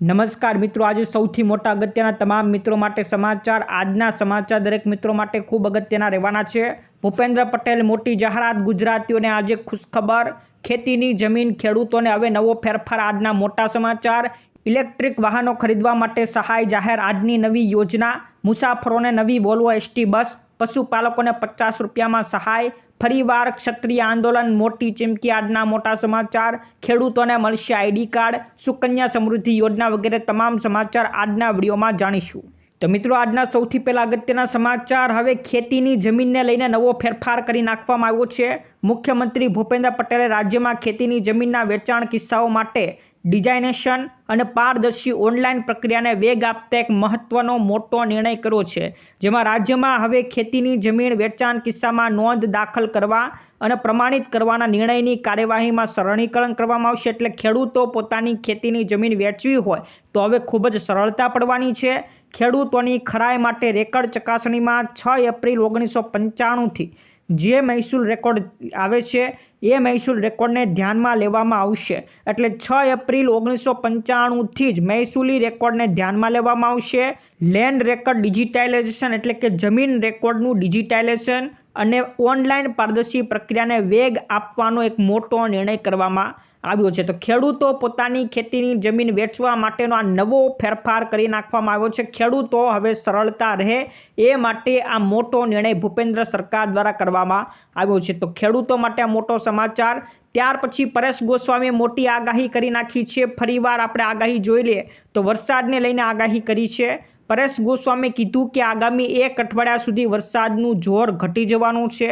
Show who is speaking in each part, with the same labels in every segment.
Speaker 1: નમસ્કાર મિત્રો, આજે સૌથી મોટા અગત્યના તમામ મિત્રો માટે સમાચાર, આજના સમાચાર દરેક મિત્રો માટે ખૂબ અગત્યના રહેવાના છે. ભૂપેન્દ્ર પટેલ, મોટી જાહેરાત, ગુજરાતીઓને આજે ખુશખબર, ખેતીની જમીન, ખેડૂતોને હવે નવો ફેરફાર, આજના મોટા સમાચાર. ઇલેક્ટ્રિક વાહનો ખરીદવા માટે સહાય જાહેર, આજની નવી યોજના. મુસાફરોને નવી વોલ્વો એસટી બસ, પશુપાલકોને પચાસ રૂપિયામાં સહાય. ફરીવાર ક્ષત્રિય આંદોલન, મોટી ચીમકી આજના મોટા સમાચાર, ખેડૂતોને મળશે આઈડી કાર્ડ, સુકન્યા સમૃદ્ધિ યોજના વગેરે તમામ સમાચાર આજના વિડીયોમાં જાણીશું. તો મિત્રો, આજના સૌથી પહેલા અગત્યના સમાચાર. હવે ખેતીની જમીનને લઈને નવો ફેરફાર કરી નાખવામાં આવ્યો છે. મુખ્યમંત્રી ભૂપેન્દ્ર પટેલે રાજ્યમાં ખેતીની જમીનના વેચાણ કિસ્સાઓ માટે ડિઝાઇનેશન અને પારદર્શી ઓનલાઈન પ્રક્રિયાને વેગ આપતા એક મહત્વનો મોટો નિર્ણય કર્યો છે. જેમાં રાજ્યમાં હવે ખેતીની જમીન વેચાણ કિસ્સામાં નોંધ દાખલ કરવા અને પ્રમાણિત કરવાના નિર્ણયની કાર્યવાહીમાં સરળીકરણ કરવામાં આવશે. એટલે ખેડૂતો પોતાની ખેતીની જમીન વેચવી હોય તો હવે ખૂબ જ સરળતા પડવાની છે. ખેડૂતોની ખરાઈ માટે રેકર્ડ ચકાસણીમાં છ એપ્રિલ ઓગણીસો પંચાણુંથી જે મહેસૂલ રેકોર્ડ આવે છે એ મહેસૂલ રેકોર્ડને ધ્યાનમાં લેવામાં આવશે. એટલે છ એપ્રિલ ઓગણીસો પંચાણુંથી જ મહેસૂલી રેકોર્ડને ધ્યાનમાં લેવામાં આવશે. લેન્ડ રેકોર્ડ ડિજિટાઇલાઇઝેશન એટલે કે જમીન રેકોર્ડનું ડિજિટાઇલેશન અને ઓનલાઈન પારદર્શી પ્રક્રિયાને વેગ આપવાનો એક મોટો નિર્ણય કરવામાં આવ્યો છે. તો ખેડૂતો પોતાની ખેતીની જમીન વેચવા માટેનો આ નવો ફેરફાર કરી નાખવામાં આવ્યો છે. ખેડૂતો હવે સરળતા રહે એ માટે આ મોટો નિર્ણય ભૂપેન્દ્ર સરકાર દ્વારા કરવામાં આવ્યો છે. તો ખેડૂતો માટે આ મોટો સમાચાર, ત્યાર પછી પરેશ ગોસ્વામીએ મોટી આગાહી કરી નાખી છે. ફરીવાર આપણે આગાહી જોઈ લઈએ. તો વરસાદને લઈને આગાહી કરી છે. પરેશ ગોસ્વામીએ કીધું કે આગામી એક અઠવાડિયા સુધી વરસાદનું જોર ઘટી જવાનું છે.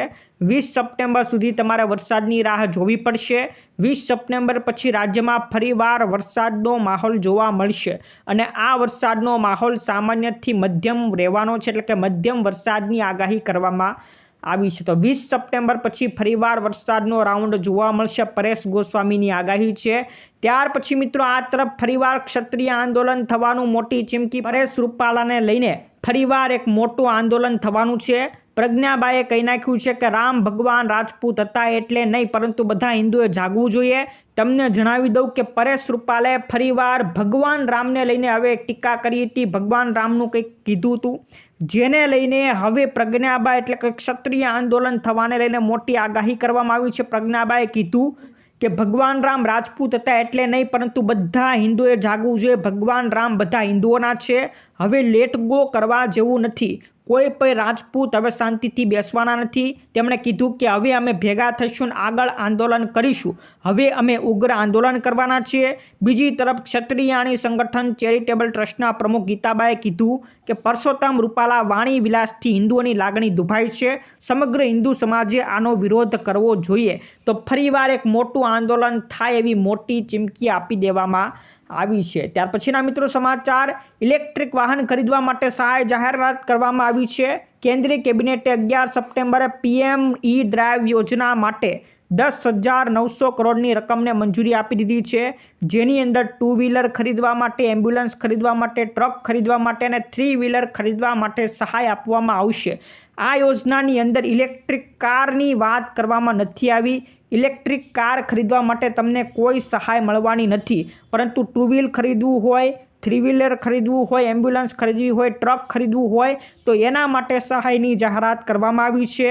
Speaker 1: વીસ સપ્ટેમ્બર સુધી તમારે વરસાદની રાહ જોવી પડશે. વીસ સપ્ટેમ્બર પછી રાજ્યમાં ફરીવાર વરસાદનો માહોલ જોવા મળશે અને આ વરસાદનો માહોલ સામાન્યથી મધ્યમ રહેવાનો છે, એટલે કે મધ્યમ વરસાદની આગાહી કરવામાં આવી છે. તો વીસ સપ્ટેમ્બર પછી ફરીવાર વરસાદનો રાઉન્ડ જોવા મળશે. પરેશ ગોસ્વામીની આગાહી છે. ત્યાર પછી મિત્રો આ તરફ ફરીવાર ક્ષત્રિય આંદોલન થવાનું મોટી ચીમકી પરેશ રૂપાલાને લઈને ફરીવાર એક મોટું આંદોલન થવાનું છે. પ્રજ્ઞાબાએ કહી નાખ્યું છે કે રામ ભગવાન રાજપૂત હતા એટલે નહીં, પરંતુ બધા હિન્દુએ જાગવું જોઈએ. તમને જણાવી દઉં કે પરેશ રૂપાલે ફરીવાર ભગવાન રામને લઈને હવે ટીકા કરી હતી. ભગવાન રામનું કંઈક કીધું હતું. જેને લઈને હવે પ્રજ્ઞાબા એટલે કે ક્ષત્રિય આંદોલન થવાને લઈને મોટી આગાહી કરવામાં આવી છે. પ્રજ્ઞાબાએ કીધું કે ભગવાન રામ રાજપૂત હતા એટલે નહીં, પરંતુ બધા હિન્દુએ જાગવું જોઈએ. ભગવાન રામ બધા હિન્દુઓના છે. હવે લેટ ગો કરવા જેવું નથી. કોઈ પણ રાજપૂત હવે શાંતિથી બેસવાના નથી. તેમણે કીધું કે હવે અમે ભેગા થઈશું આગળ આંદોલન કરીશું. હવે અમે ઉગ્ર આંદોલન કરવાના છીએ. બીજી તરફ ક્ષત્રિયાણી સંગઠન ચેરિટેબલ ટ્રસ્ટના પ્રમુખ ગીતાબાએ કીધું કે પરસોત્તમ રૂપાલા વાણી વિલાસથી હિન્દુઓની લાગણી દુભાઈ છે. સમગ્ર હિન્દુ સમાજે આનો વિરોધ કરવો જોઈએ. તો ફરીવાર એક મોટું આંદોલન થાય એવી મોટી ચીમકી આપી દેવામાં આવી છે. ત્યાર પછીના મિત્રો સમાચાર, ઇલેક્ટ્રિક વાહન ખરીદવા માટે સહાય જાહેરાત કરવામાં આવી છે. કેન્દ્રીય કેબિનેટે અગિયાર સપ્ટેમ્બરે પીએમ ઈ ડ્રાઈવ યોજના માટે દસ હજાર નવસો કરોડની રકમને મંજૂરી આપી દીધી છે. જેની અંદર ટુ વ્હીલર ખરીદવા માટે, એમ્બ્યુલન્સ ખરીદવા માટે, ટ્રક ખરીદવા માટે અને થ્રી વ્હીલર ખરીદવા માટે સહાય આપવામાં આવશે. આ યોજનાની અંદર ઇલેક્ટ્રિક કારની વાત કરવામાં નથી આવી. ઇલેક્ટ્રિક કાર ખરીદવા માટે તમને કોઈ સહાય મળવાની નથી. પરંતુ ટુ વ્હીલ ખરીદવું હોય, થ્રી વ્હીલર ખરીદવું હોય, એમ્બ્યુલન્સ ખરીદવી હોય, ટ્રક ખરીદવું હોય, તો એના માટે સહાયની જાહેરાત કરવામાં આવી છે.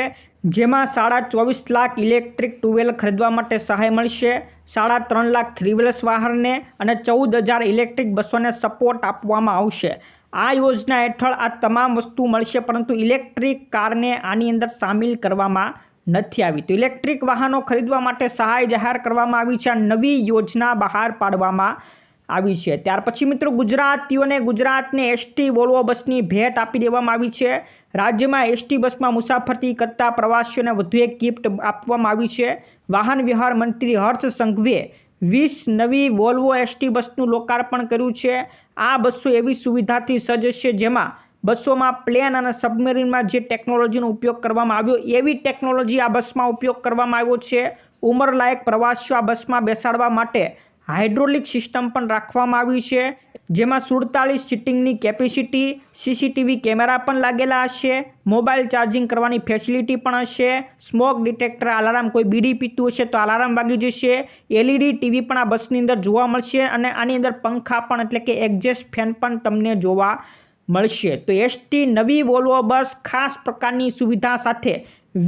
Speaker 1: જેમાં સાડા ચોવીસ લાખ ઇલેક્ટ્રિક ટુ વ્હીલર ખરીદવા માટે સહાય મળશે. સાડા ત્રણ લાખ થ્રી વ્હીલર્સ વાહનને અને ચૌદ હજાર ઇલેક્ટ્રિક બસોને સપોર્ટ આપવામાં આવશે. આ યોજના હેઠળ આ તમામ વસ્તુ મળશે, પરંતુ ઇલેક્ટ્રિક કારને આની અંદર સામેલ કરવામાં નથી આવી. તો ઇલેક્ટ્રિક વાહનો ખરીદવા માટે સહાય જાહેર કરવામાં આવી છે. આ નવી યોજના બહાર પાડવામાં આવી છે. ત્યાર પછી મિત્રો ગુજરાતીઓને ગુજરાતને એસટી વોલ્વો બસની ભેટ આપી દેવામાં આવી છે. રાજ્યમાં એસટી બસમાં મુસાફરી કરતા પ્રવાસીઓને વધુ એક ગિફ્ટ આપવામાં આવી છે. વાહન વ્યવહાર મંત્રી હર્ષ સંઘવીએ વીસ નવી વોલ્વો એસટી બસનું લોકાર્પણ કર્યું છે. આ બસો એવી સુવિધાથી સજ્જ છે જેમાં બસોમાં પ્લેન અને સબમરીનમાં જે ટેકનોલોજીનો ઉપયોગ કરવામાં આવ્યો, એવી ટેકનોલોજી આ બસમાં ઉપયોગ કરવામાં આવ્યો છે. ઉંમરલાયક પ્રવાસીઓ આ બસમાં બેસાડવા માટે હાઇડ્રોલિક સિસ્ટમ પણ રાખવામાં આવી છે, જેમાં સુડતાલીસ સીટિંગની કેપેસિટી, સીસીટીવી કેમેરા પણ લાગેલા હશે મોબાઈલ ચાર્જિંગ કરવાની ફેસિલિટી પણ હશે, સ્મોક ડિટેક્ટર, અલાર્મ, કોઈ બીડી પીતું હશે તો અલાર્મ વાગી જશે, એલઈડી, ટીવી પણ આ બસની અંદર જોવા મળશે અને આની અંદર પંખા પણ એટલે કે એક્ઝેસ્ટ ફેન પણ તમને જોવા મળશે. તો એસટી નવી વોલ્વો બસ ખાસ પ્રકારની સુવિધા સાથે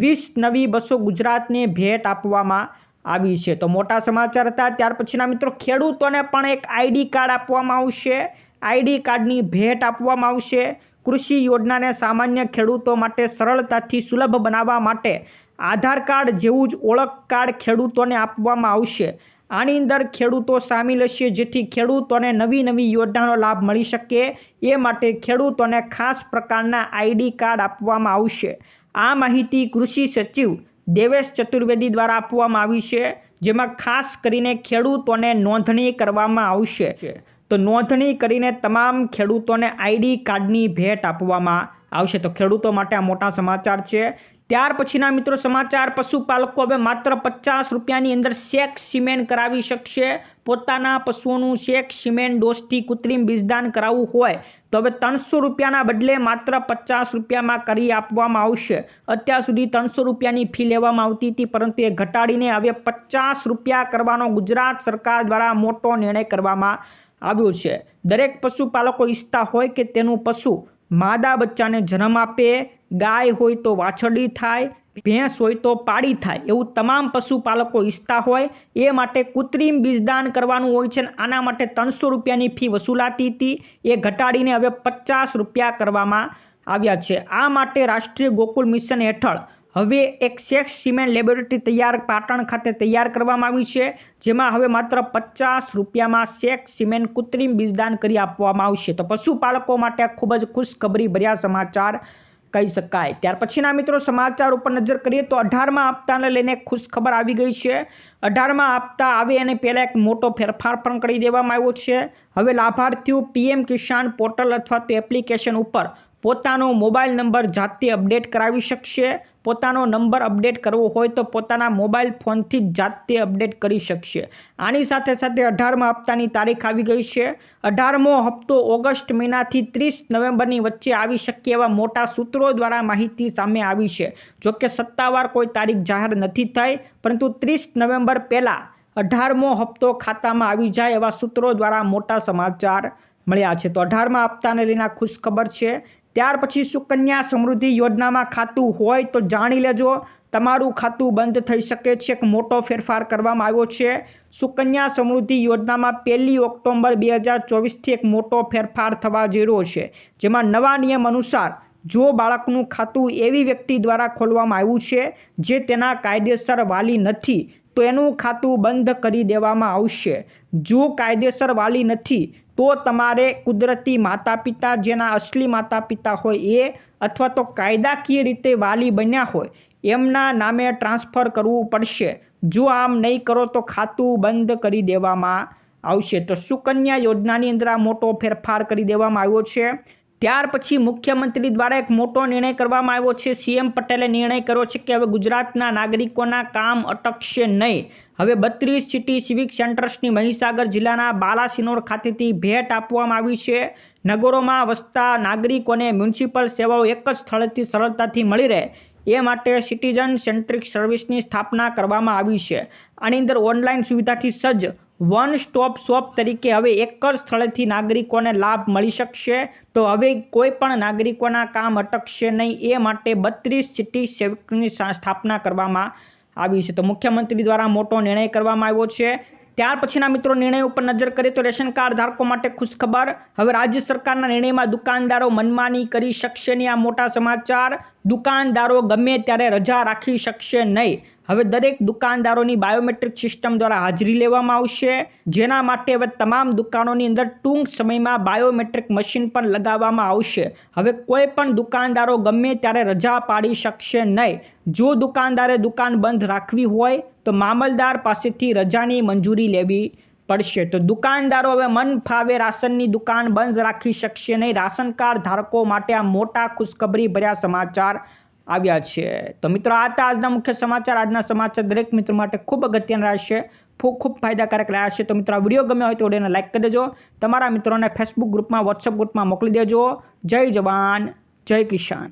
Speaker 1: વીસ નવી બસો ગુજરાતને ભેટ આપવામાં આવી છે. તો મોટા સમાચાર હતા. ત્યાર પછીના મિત્રો, ખેડૂતોને પણ એક આઈડી કાર્ડ આપવામાં આવશે. આઈડી કાર્ડની ભેટ આપવામાં આવશે. કૃષિ યોજનાને સામાન્ય ખેડૂતો માટે સરળતાથી સુલભ બનાવવા માટે આધાર કાર્ડ જેવું જ ઓળખ કાર્ડ ખેડૂતોને આપવામાં આવશે. આની અંદર ખેડૂતો સામેલ હશે જેથી ખેડૂતોને નવી નવી યોજનાનો લાભ મળી શકે. એ માટે ખેડૂતોને ખાસ પ્રકારના આઈડી કાર્ડ આપવામાં આવશે. આ માહિતી કૃષિ સચિવ દેવેશ ચતુર્વેદી દ્વારા આપવામાં આવી છે જેમાં ખાસ કરીને ખેડૂતોને નોંધણી કરવામાં આવશે. તો નોંધણી કરીને તમામ ખેડૂતોને આઈડી કાર્ડની ભેટ આપવામાં આવશે. તો ખેડૂતો માટે આ મોટા સમાચાર છે. ત્યાર પછીના મિત્રો સમાચાર, પશુપાલકો હવે માત્ર પચાસ રૂપિયાની અંદર શેક સિમેન્ટ કરાવી શકશે. પોતાના પશુઓનું શેક સિમેન્ટ ડોઝથી કૃત્રિમ બીજદાન કરાવવું હોય તો હવે ત્રણસો રૂપિયાના બદલે માત્ર પચાસ રૂપિયામાં કરી આપવામાં આવશે. અત્યાર સુધી ત્રણસો રૂપિયાની ફી લેવામાં આવતી હતી, પરંતુ એ ઘટાડીને હવે પચાસ રૂપિયા કરવાનો ગુજરાત સરકાર દ્વારા મોટો નિર્ણય કરવામાં આવ્યો છે. દરેક પશુપાલકો ઈચ્છતા હોય કે તેનું પશુ માદા બચ્ચાને જન્મ આપે, ગાય હોય તો વાછરડી થાય, ભેંસ હોય તો પાડી થાય એવું તમામ પશુપાલકો ઈચ્છતા હોય. એ માટે કૃત્રિમ બીજદાન કરવાનું હોય છે આના માટે ત્રણસો રૂપિયાની ફી વસૂલાતી હતી. એ ઘટાડીને હવે પચાસ રૂપિયા કરવામાં આવ્યા છે. આ માટે રાષ્ટ્રીય ગોકુલ મિશન હેઠળ હવે એક સેક્સ સિમેન્ટ લેબોરેટરી તૈયાર પાટણ ખાતે તૈયાર કરવામાં આવી છે, જેમાં હવે માત્ર પચાસ રૂપિયામાં સેક્સ સિમેન્ટ કૃત્રિમ બીજદાન કરી આપવામાં આવશે. તો પશુપાલકો માટે ખૂબ જ ખુશખબરી ભર્યા સમાચાર કહી શકાય. ત્યાર પછીના મિત્રો સમાચાર ઉપર નજર કરીએ તો અઢારમાં હપ્તાને લઈને ખુશખબર આવી ગઈ છે. અઢારમાં હપ્તા આવે અને પહેલાં એક મોટો ફેરફાર પણ કરી દેવામાં આવ્યો છે. હવે લાભાર્થીઓ પીએમ કિસાન પોર્ટલ અથવા તો એપ્લિકેશન ઉપર પોતાનો મોબાઈલ નંબર જાતે અપડેટ કરાવી શકશે. પોતાનો નંબર અપડેટ કરવો હોય તો પોતાના મોબાઈલ ફોનથી જ જાતે અપડેટ કરી શકશે. આની સાથે સાથે અઢારમા હપ્તાની તારીખ આવી ગઈ છે. અઢારમો હપ્તો ઓગસ્ટ મહિનાથી ત્રીસ નવેમ્બરની વચ્ચે આવી શકે એવા મોટા સૂત્રો દ્વારા માહિતી સામે આવી છે. જોકે સત્તાવાર કોઈ તારીખ જાહેર નથી થઈ, પરંતુ ત્રીસ નવેમ્બર પહેલાં અઢારમો હપ્તો ખાતામાં આવી જાય એવા સૂત્રો દ્વારા મોટા સમાચાર મળ્યા છે. તો અઢારમા હપ્તાને લઈને ખુશખબર છે. ત્યાર પછી સુકન્યા સમૃદ્ધિ યોજનામાં ખાતું હોય તો જાણી લેજો. તમારું ખાતું બંધ થઈ શકે છે. એક મોટો ફેરફાર કરવામાં આવ્યો છે. સુકન્યા સમૃદ્ધિ યોજનામાં પહેલી ઓક્ટોબર બે હજાર ચોવીસથી એક મોટો ફેરફાર થવા જઈ રહ્યો છે. જેમાં નવા નિયમ અનુસાર જો બાળકનું ખાતું એવી વ્યક્તિ દ્વારા ખોલવામાં આવ્યું છે જે તેના કાયદેસર વાલી નથી, તો એનું ખાતું બંધ કરી દેવામાં આવશે. જો કાયદેસર વાલી નથી તો તમારે કુદરતી માતા પિતા જેના અસલી માતા પિતા હોય એ અથવા તો કાયદાકીય રીતે વાલી બન્યા હોય, એમના નામે ટ્રાન્સફર કરવું પડશે. જો આમ નહીં કરો તો ખાતું બંધ કરી દેવામાં આવશે. તો સુકન્યા યોજનાની અંદર આ મોટો ફેરફાર કરી દેવામાં આવ્યો છે. ત્યાર પછી મુખ્યમંત્રી દ્વારા એક મોટો નિર્ણય કરવામાં આવ્યો છે. સીએમ પટેલે નિર્ણય કર્યો છે કે હવે ગુજરાતના નાગરિકોના કામ અટકશે નહીં. હવે બત્રીસ સિટી સિવિક સેન્ટર્સની મહીસાગર જિલ્લાના બાલાસિનોર ખાતેથી ભેટ આપવામાં આવી છે. નગરોમાં વસતા નાગરિકોને મ્યુનિસિપલ સેવાઓ એક જ સ્થળેથી સરળતાથી મળી રહે. એ માટે સિટીઝન સેન્ટ્રિક સર્વિસની સ્થાપના કરવામાં આવી છે. આની અંદર ઓનલાઈન સુવિધાથી સજ્જ વન સ્ટોપ શોપ તરીકે હવે એક જ સ્થળેથી નાગરિકોને લાભ મળી શકશે. તો હવે કોઈ પણ નાગરિકોના કામ અટકશે નહીં, એ માટે બત્રીસ સિટી સેવકની સ્થાપના કરવામાં આવી છે. તો મુખ્યમંત્રી દ્વારા મોટો નિર્ણય કરવામાં આવ્યો છે. ત્યાર પછીના મિત્રો નિર્ણય ઉપર નજર કરીએ તો રેશન કાર્ડ ધારકો માટે ખુશખબર. હવે રાજ્ય સરકારના નિર્ણયમાં દુકાનદારો મનમાની કરી શકશે નહીં આ મોટા સમાચાર. દુકાનદારો ગમે ત્યારે રજા રાખી શકશે નહીં. હવે દરેક દુકાનદારોની બાયોમેટ્રિક સિસ્ટમ દ્વારા હાજરી લેવામાં આવશે, જેના માટે હવે તમામ દુકાનોની અંદર ટૂંક સમયમાં બાયોમેટ્રિક મશીન પણ લગાવવામાં આવશે. હવે કોઈ પણ દુકાનદારો ગમે ત્યારે રજા પાડી શકશે નહીં. જો દુકાનદારે દુકાન બંધ રાખવી હોય, તો મામલદાર પાસેથી રજાની મંજૂરી લેવી પડશે. તો દુકાનદારો હવે મન ફાવે રાશનની દુકાન બંધ રાખી શકશે નહીં. રાશન કાર્ડ ધારકો માટે આ મોટા ખુશખબરી ભર્યા સમાચાર આવ્યા છે. તો મિત્રો, આ હતા આજના મુખ્ય સમાચાર. આજના સમાચાર દરેક મિત્રો માટે ખૂબ અગત્યના રહેશે. ખૂબ ખૂબ ફાયદાકારક રહેશે તો મિત્રો, આ વીડિયો ગમ્યો હોય તો વિડીયોને લાઇક કરી દેજો. તમારા મિત્રોને ફેસબુક ગ્રુપમાં વોટ્સઅપ ગ્રુપમાં મોકલી દેજો. જય જવાન, જય કિસાન.